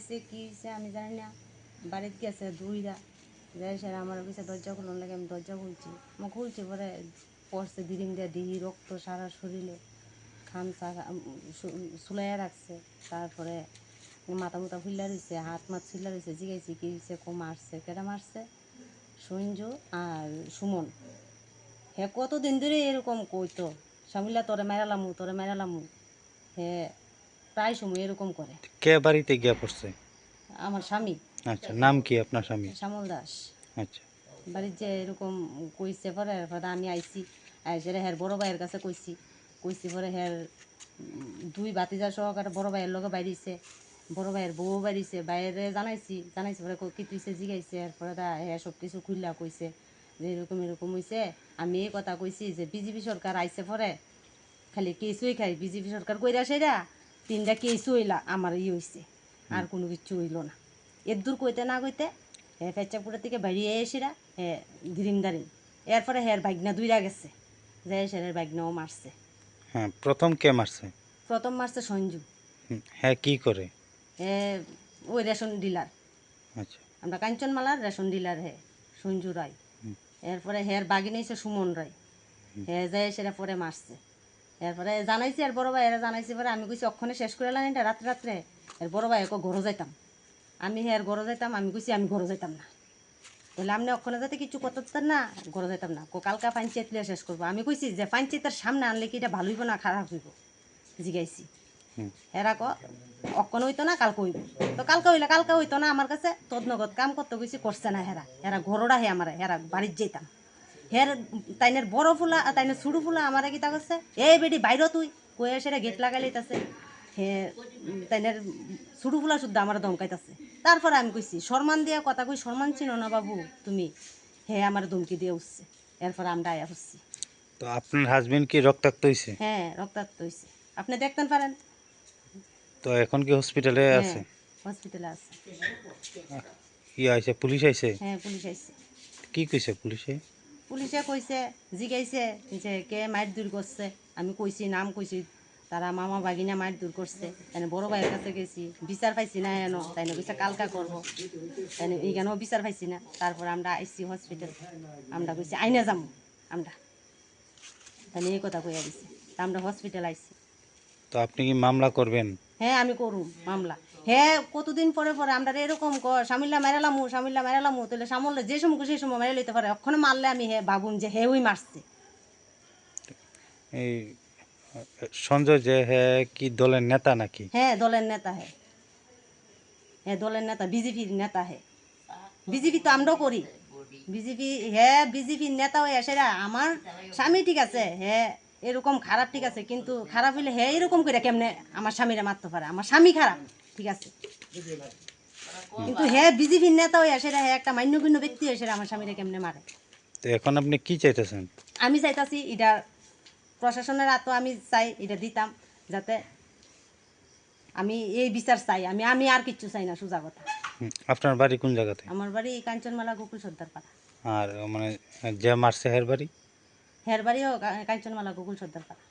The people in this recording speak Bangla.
হয়েছে কি হয়েছে আমি জানি না। বাড়িতে গেছে দুইরা। যাই স্যার আমার কাছে দরজা খুলন লাগে আমি দরজা খুলছি। আমি খুলছি পরে পড়ছে দিদিম দিয়ে দিহি রক্ত সারা শরীরে। খামচা সুলাইয়া রাখছে। তারপরে মাথা মুথা ফুল্লা রয়েছে হাত মাত ফুল্লা রয়েছে জিগাইছি, কি হয়েছে কো মারছে কেটা মারছে? সঞ্জু আর সুমন। হে, কতদিন ধরে এরকম কইতো? সামিল্লা তোরে মেরালামু তোরে মেরালামু হে প্রায় সময় এরকম করে। কে বাড়িতে গিয়া পড়ছে? আমার স্বামী। আচ্ছা নাম কি আপনার স্বামী? শ্যামল দাস। আচ্ছা। বাড়ির যে এরকম কইছে পরে পরে আমি আইছি আইসে হের বড় ভাইয়ের কাছে কইছি। কইছি পরে হের দুই বাতিজা সহকারে বড় ভাইয়ের লগে বাইরিছে। বড় ভাইয়ের বউ বাইরিছে। বাইরে জানাইছি জানাইছি পরে কি তুইছে জিগাইছে। এরপরে দা হে সব কিছু খুললা কইছে। যে এরকম এরকম হইছে। আমি এই কথা কইছি যে বিজেপি সরকার আইছে পরে খালি কেসুই খাই। বিজেপি সরকার কইরা সেরা। তিনটা কেসু হইলা আমার ই হইছে। আর কোনো কিছু হইল না। এর দূর কইতে না কইতে হে পেঁচাপুরের থেকে বেরিয়ে এসেরা হ্যাঁ দিরিম দারিম এরপরে হের বাগনা দুইরা গেছে যে সেরের বাগনাও মারছে। হ্যাঁ প্রথম কে মারছে? প্রথম মারছে সঞ্জু। হ্যাঁ কি করে? হে ওই রেশন ডিলার। আচ্ছা। আমরা কাঞ্চনমালার রেশন ডিলার হে সঞ্জু রায়। এরপরে হের বাগিনী সুমন রায়। হে যায় সেটা পরে মারছে। এরপরে জানাইছি আর বড় ভাই এরা জানাইছি পরে আমি কইছি অক্ষণে শেষ করে এলাম এটা রাত্রে রাত্রে। এর বড় ভাই একো ঘরে যাইতাম। আমি হের ঘরে যাইতাম আমি কইছি আমি ঘরে যাইতাম না। তাহলে আপনি অক্ষণে যাতে কিছু করতেন না? ঘরে যাইতাম না। কো কালকা পঞ্চায়েত লিয়ে শেষ করব। আমি কইছি যে পঞ্চায়েতের সামনে আনলে কি এটা ভালো হইব না খারাপ হইব? জিগাইছি। হেরা ক অক্ষণ হইতো না কালকে হইব। তো কালকে হইলে কালকে হইতো না আমার কাছে তদনগত কাম করতে গেছি করছে না হেরা। হেরা ঘরোটা হে আমার হেরা বাড়ির যেতাম হের তাইনের বড় ফুলা আর তাইনের ছোটো ফুলা আমার কিতা করছে এই বেডি বাইর তুই। কয়ে সেটা গেট লাগাই লইতাছে। হে তাইনের ছোটো ফুলা শুদ্ধ আমার দমকাইতাছে তারপরে আমি কইছি সম্মান দিয়া কথা কই সম্মান চিনো না বাবু তুমি? হে আমার ধমকি দিয়ে উঠছে। এরপরে আমরা আয়া হচ্ছি তো আপনার হাজবেন্ড কি রক্তাক্ত হয়েছে হ্যাঁ রক্তাক্ত হয়েছে আপনি দেখতেন পারেন? তো এখন কি হসপিটালে আছে? হসপিটালে আছে। কি আইছে? পুলিশ আইছে? হ্যাঁ পুলিশ আইছে। কি কইছে পুলিশে? পুলিশে কইছে জিগাইছে যে কে মাইট দূর করছে। আমি কইছি নাম কইছি তারা মামা বাগিনা মাইট দূর করছে। তাই বড় ভাইয়ের কাছে গেছি বিচার পাইছি না এন। তাই কইছে কালকা করব। তাই এইখানেও বিচার পাইছি না। তারপর আমরা আইসি হসপিটাল আমরা কইছি আইনা যাব আমরা। তাই এই কথা কইয়া দিছে। তা আমরা হসপিটাল আইছি। তো আপনি কি মামলা করবেন? হ্যাঁ আমি করুম মামলা। হ্যাঁ কতদিন পরে পরে আমরা এরকম কর সামিল্লা মেরালামু সামিল্লা মেরালামু তাহলে সামলে যে সময় সেই সময় মেরে লইতে পারে। ওখানে মারলে আমি হে ভাবুম যে হে ওই মারছে। এই সঞ্জয় যে হ্যাঁ কি দলের নেতা নাকি? হ্যাঁ দলের নেতা হে। হ্যাঁ দলের নেতা বিজেপির নেতা হে। বিজেপি তো আমরাও করি। বিজেপি হ্যাঁ বিজেপির নেতা হয়ে সেরা আমার স্বামী ঠিক আছে হ্যাঁ এরকম খারাপ ঠিক আছে কিন্তু খারাপ হইলে হ্যাঁ এরকম করে কেমনে আমার স্বামীরা মারতে পারে? আমার স্বামী খারাপ। ঠিক আছে। কিন্তু হ্যাঁ বিজেপির নেতা হয়ে সেরা হ্যাঁ একটা মান্যগণ্য ব্যক্তি হয়ে সেরা আমার স্বামীরা কেমনে মারে? তো এখন আপনি কি চাইতেছেন? আমি চাইতাছি এটা প্রশাসনের হাতও আমি চাই এটা দিতাম যাতে আমি এই বিচার চাই। আমি আমি আর কিচ্ছু চাই না সোজা কথা। আপনার বাড়ি কোন জায়গাতে? আমার বাড়ি কাঞ্চনমালা গোকুল সর্দার পাড়া আর মানে যে মারছে হের বাড়ি? হের বাড়িও কাঞ্চনমালা গোকুল সর্দার পাড়া